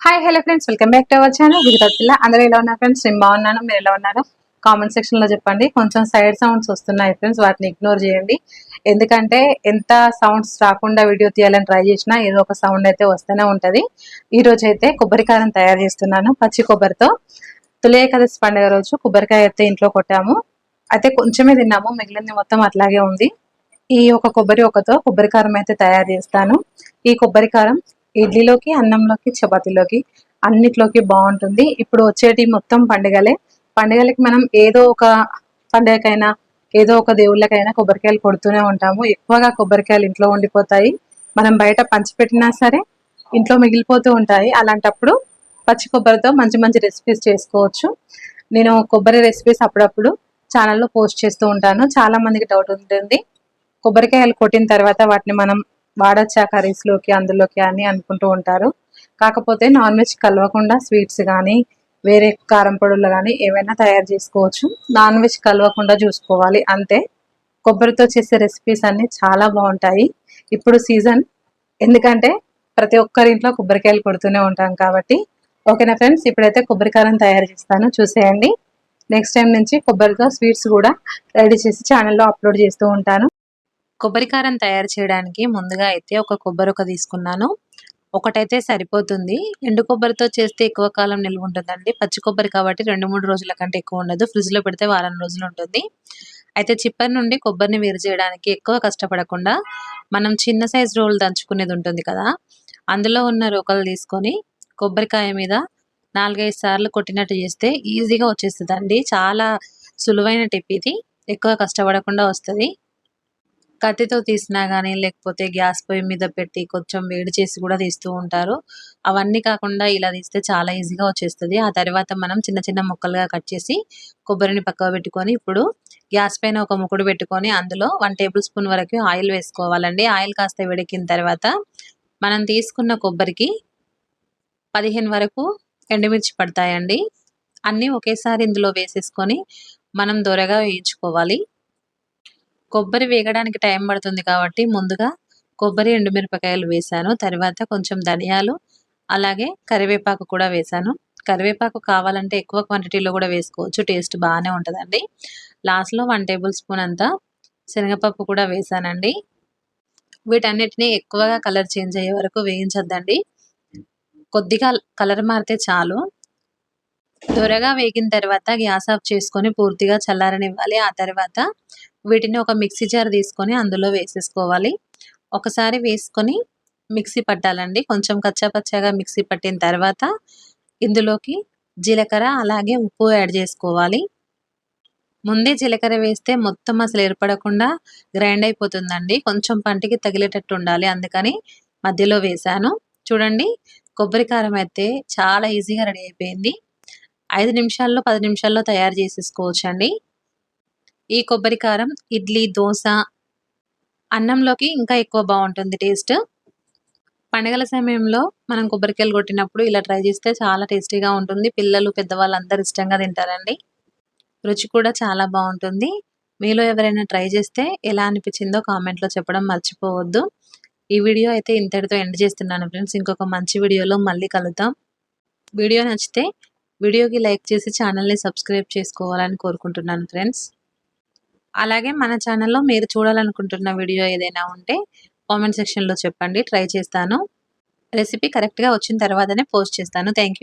Hi hello friends welcome back to our channel Gujarat పిల్ల అందరూ ఎలా ఉన్నారు ఫ్రెండ్స్ నేను బాగున్నాను. మీరు ఎలా ఉన్నారు? కామెంట్ సెక్షన్లో చెప్పండి. కొంచెం సైడ్ సౌండ్స్ వస్తున్నాయి ఫ్రెండ్స్ వాటిని ఇగ్నోర్ చేయండి. ఎందుకంటే ఎంత సౌండ్స్ రాకుండా వీడియో తీయాలని ట్రై చేసినా ఏదో ఒక సౌండ్ అయితే వస్తూనే ఉంటది. ఈ రోజు అయితే కొబ్బరికాయను తయారు చేస్తున్నాను. పచ్చి కొబ్బరితో. తులే ఏకాదశి పండుగ రోజు కొబ్బరికాయ అయితే ఇంట్లో కొట్టాము. అయితే కొంచెమే తిన్నాము. మిగిలింది మొత్తం అట్లాగే ఉంది. ఈ ఒక కొబ్బరి ఒకతో కొబ్బరికారం అయితే తయారు చేస్తాను. ఈ కొబ్బరికారం ఇడ్లీలోకి అన్నంలోకి చపాతీలోకి అన్నిట్లోకి బాగుంటుంది. ఇప్పుడు వచ్చేటి మొత్తం పండుగలే. పండుగలకి మనం ఏదో ఒక పండుగకైనా ఏదో ఒక దేవుళ్ళకైనా కొబ్బరికాయలు కొడుతూనే ఉంటాము. ఎక్కువగా కొబ్బరికాయలు ఇంట్లో ఉండిపోతాయి. మనం బయట పంచిపెట్టినా సరే ఇంట్లో మిగిలిపోతూ ఉంటాయి. అలాంటప్పుడు పచ్చి కొబ్బరితో మంచి మంచి రెసిపీస్ చేసుకోవచ్చు. నేను కొబ్బరి రెసిపీస్ అప్పుడప్పుడు ఛానల్లో పోస్ట్ చేస్తూ ఉంటాను. చాలా మందికి డౌట్ ఉంటుంది. కొబ్బరికాయలు కొట్టిన తర్వాత వాటిని మనం వాడచ్చా కర్రీస్లోకి అందులోకి అని అనుకుంటూ ఉంటారు. కాకపోతే నాన్ వెజ్ కలవకుండా స్వీట్స్ కానీ వేరే కారం పొడులు కానీ ఏవైనా తయారు చేసుకోవచ్చు. నాన్ వెజ్ కలవకుండా చూసుకోవాలి. అంతే. కొబ్బరితో చేసే రెసిపీస్ అన్ని చాలా బాగుంటాయి. ఇప్పుడు సీజన్. ఎందుకంటే ప్రతి ఒక్కరింట్లో కొబ్బరికాయలు కొడుతూనే ఉంటాం కాబట్టి. ఓకేనా ఫ్రెండ్స్? ఇప్పుడైతే కొబ్బరికారం తయారు చేస్తాను. చూసేయండి. నెక్స్ట్ టైం నుంచి కొబ్బరితో స్వీట్స్ కూడా రెడీ చేసి ఛానల్లో అప్లోడ్ చేస్తూ ఉంటాను. కొబ్బరికారం తయారు చేయడానికి ముందుగా అయితే ఒక కొబ్బరి ఒక తీసుకున్నాను. ఒకటైతే సరిపోతుంది. ఎండు కొబ్బరితో చేస్తే ఎక్కువ కాలం నిల్వ ఉంటుందండి. పచ్చి కొబ్బరి కాబట్టి రెండు మూడు రోజుల కంటే ఎక్కువ ఉండదు. ఫ్రిడ్జ్లో పెడితే వారం రోజులు ఉంటుంది. అయితే చిప్పర్ నుండి కొబ్బరిని వేరు చేయడానికి ఎక్కువ కష్టపడకుండా మనం చిన్న సైజు రోల్ దంచుకునేది ఉంటుంది కదా అందులో ఉన్న రోకలు తీసుకొని కొబ్బరికాయ మీద నాలుగైదు సార్లు కొట్టినట్టు చేస్తే ఈజీగా వచ్చేస్తుంది చాలా సులువైన టిప్ ఇది. ఎక్కువ కష్టపడకుండా వస్తుంది. కత్తితో తీసినా కానీ లేకపోతే గ్యాస్ పొయ్యి మీద పెట్టి కొంచెం వేడి చేసి కూడా తీస్తూ ఉంటారు. అవన్నీ కాకుండా ఇలా తీస్తే చాలా ఈజీగా వచ్చేస్తుంది. ఆ తర్వాత మనం చిన్న చిన్న ముక్కలుగా కట్ చేసి కొబ్బరిని పక్కకు పెట్టుకొని ఇప్పుడు గ్యాస్ పైన ఒక ముకుడు పెట్టుకొని అందులో వన్ టేబుల్ స్పూన్ వరకు ఆయిల్ వేసుకోవాలండి. ఆయిల్ కాస్త వేడెక్కిన తర్వాత మనం తీసుకున్న కొబ్బరికి పదిహేను వరకు ఎండుమిర్చి పడతాయండి. అన్నీ ఒకేసారి ఇందులో వేసేసుకొని మనం దొరగా వేయించుకోవాలి. కొబ్బరి వేగడానికి టైం పడుతుంది కాబట్టి ముందుగా కొబ్బరి ఎండుమిరపకాయలు వేసాను. తర్వాత కొంచెం ధనియాలు అలాగే కరివేపాకు కూడా వేసాను. కరివేపాకు కావాలంటే ఎక్కువ క్వాంటిటీలో కూడా వేసుకోవచ్చు. టేస్ట్ బాగానే ఉంటుందండి. లాస్ట్లో వన్ టేబుల్ స్పూన్ అంతా శనగపప్పు కూడా వేసానండి. వీటన్నిటిని ఎక్కువగా కలర్ చేంజ్ అయ్యే వరకు వేయించొద్దండి. కొద్దిగా కలర్ మారితే చాలు. త్వరగా వేగిన తర్వాత గ్యాస్ ఆఫ్ చేసుకొని పూర్తిగా చల్లారనివ్వాలి. ఆ తర్వాత వీటిని ఒక మిక్సీ జార్ తీసుకొని అందులో వేసేసుకోవాలి. ఒకసారి వేసుకొని మిక్సీ పట్టాలండి. కొంచెం కచ్చాపచ్చాగా మిక్సీ పట్టిన తర్వాత ఇందులోకి జీలకర్ర అలాగే ఉప్పు యాడ్ చేసుకోవాలి. ముందే జీలకర్ర వేస్తే మొత్తం అసలు ఏర్పడకుండా గ్రైండ్ అయిపోతుందండి. కొంచెం పంటికి తగిలేటట్టు ఉండాలి. అందుకని మధ్యలో వేసాను చూడండి కొబ్బరి కారం అయితే చాలా ఈజీగా రెడీ అయిపోయింది. ఐదు నిమిషాల్లో పది నిమిషాల్లో తయారు చేసేసుకోవచ్చు అండి ఈ కొబ్బరి కారం ఇడ్లీ దోశ అన్నంలోకి ఇంకా ఎక్కువ బాగుంటుంది టేస్ట్. పండగల సమయంలో మనం కొబ్బరికాయలు కొట్టినప్పుడు ఇలా ట్రై చేస్తే చాలా టేస్టీగా ఉంటుంది. పిల్లలు పెద్దవాళ్ళు అందరు ఇష్టంగా తింటారండి. రుచి కూడా చాలా బాగుంటుంది. మీలో ఎవరైనా ట్రై చేస్తే ఎలా అనిపించిందో కామెంట్లో చెప్పడం మర్చిపోవద్దు. ఈ వీడియో అయితే ఇంతటితో ఎండ్ చేస్తున్నాను ఫ్రెండ్స్. ఇంకొక మంచి వీడియోలో మళ్ళీ కలుద్దాం. వీడియో నచ్చితే వీడియోకి లైక్ చేసి ఛానల్ని సబ్స్క్రైబ్ చేసుకోవాలని కోరుకుంటున్నాను ఫ్రెండ్స్. అలాగే మన ఛానల్లో మీరు చూడాలనుకుంటున్న వీడియో ఏదైనా ఉంటే కామెంట్ సెక్షన్లో చెప్పండి. ట్రై చేస్తాను. రెసిపీ కరెక్ట్గా వచ్చిన తర్వాతనే పోస్ట్ చేస్తాను. థ్యాంక్